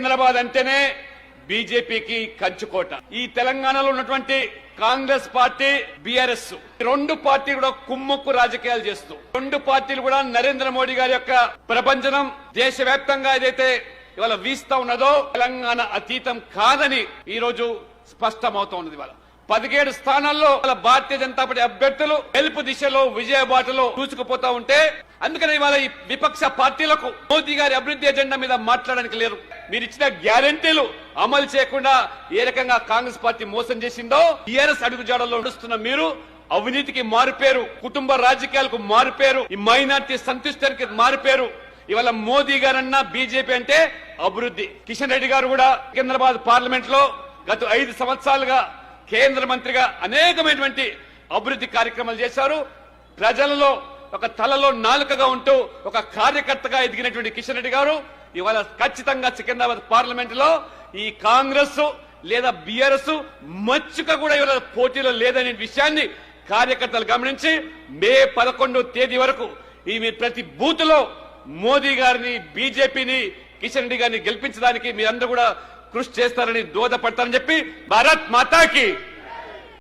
సికింద్రాబాద్ అంటేనే బీజేపీకి కంచుకోట. ఈ తెలంగాణలో ఉన్నటువంటి కాంగ్రెస్ పార్టీ బీఆర్ఎస్. రెండు పార్టీలు కూడా కుమ్ముక్కు రాజకీయాలు చేస్తూ. రెండు పార్టీలు కూడా నరేంద్ర మోడీ గారి యొక్క ప్రపంచనం దేశవ్యాప్తంగా ఏదైతే ఇవాళ వీస్తా ఉన్నదో తెలంగాణ అతీతం కాదని ఈ రోజు ఉన్నది ఇవాళ. పదిహేడు స్థానాల్లో భారతీయ జనతా పార్టీ అభ్యర్థులు గెలుపు దిశలో విజయ బాటలో దూసుకుపోతా ఉంటే అందుకని ఇవాళ ఈ విపక్ష పార్టీలకు మోదీ గారి అభివృద్ధి ఎజెండా మీద మాట్లాడడానికి లేరు. మీరు ఇచ్చిన గ్యారంటీలు అమలు చేయకుండా ఏ రకంగా కాంగ్రెస్ పార్టీ మోసం చేసిందో టీఆర్ఎస్ అడుగుజాడల్లో నడుస్తున్న మీరు అవినీతికి మారిపేరు కుటుంబ రాజకీయాలకు మారిపేరు ఈ మైనార్టీ సంతుష్టానికి మారిపేరు ఇవాళ మోదీ గారన్నా బీజేపీ అంటే అభివృద్ధి. కిషన్ రెడ్డి గారు కూడా సికింద్రాబాద్ పార్లమెంట్లో గత ఐదు సంవత్సరాలుగా కేంద్ర మంత్రిగా అనేకమైనటువంటి అభివృద్ధి కార్యక్రమాలు చేశారు. ప్రజలలో ఒక తలలో నాలుకగా ఉంటూ ఒక కార్యకర్తగా ఎదిగినటువంటి కిషన్ రెడ్డి గారు ఇవాళ ఖచ్చితంగా సికింద్రాబాద్ పార్లమెంట్లో ఈ కాంగ్రెస్ లేదా బీఆర్ఎస్ మచ్చుక కూడా ఇవాళ పోటీలో లేదనే విషయాన్ని కార్యకర్తలు గమనించి మే పదకొండో తేదీ వరకు ఈ మీ ప్రతి బూత్లో మోదీ గారిని బీజేపీని కిషన్ రెడ్డి గారిని గెలిపించడానికి మీరందరూ కూడా కృషి చేస్తారని దోహదపడతారని చెప్పి భారత్ మాతాకి